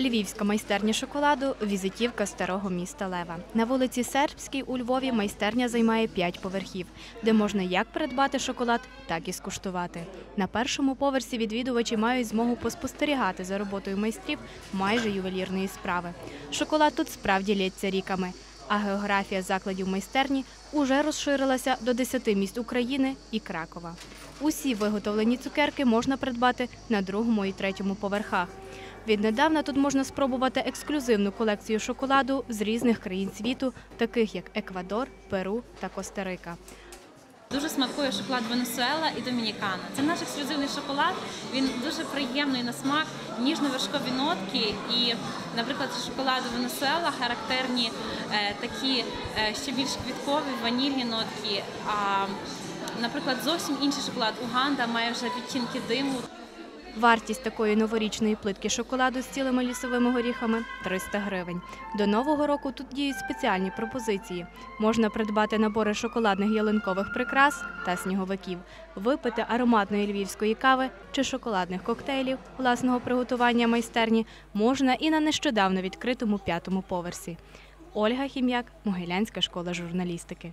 Львівська майстерня шоколаду візитівка старого міста Лева. На вулиці Сербській у Львові майстерня займає 5 поверхів, де можна як придбати шоколад, так і скуштувати. На першому поверсі відвідувачі мають змогу поспостерігати за роботою майстрів майже ювелірної справи. Шоколад тут справді лється ріками, а географія закладів майстерні уже розширилася до 10 міст України і Кракова. Усі виготовлені цукерки можна придбати на другому і третьому поверхах. Віднедавна тут можна спробувати ексклюзивну колекцію шоколаду з різних країн світу, таких як Еквадор, Перу та Коста-Рика. Дуже смакує шоколад Венесуела і Домінікана. Це наш ексклюзивний шоколад. Він дуже приємний на смак, ніжно-вершкові нотки. І, наприклад, шоколаду Венесуела характерні е, такі е, ще більш квіткові ванільні нотки. А, наприклад, зовсім інший шоколад Уганда має вже відтінки диму. Вартість такої новорічної плитки шоколаду з цілими лісовими горіхами 300 гривень. До нового року тут діють спеціальні пропозиції. Можна придбати набори шоколадних ялинкових прикрас та сніговиків, випити ароматної львівської кави чи шоколадних коктейлів власного приготування майстерні можна і на нещодавно відкритому п'ятому поверсі. Ольга Хім'як, Могилянська школа журналістики.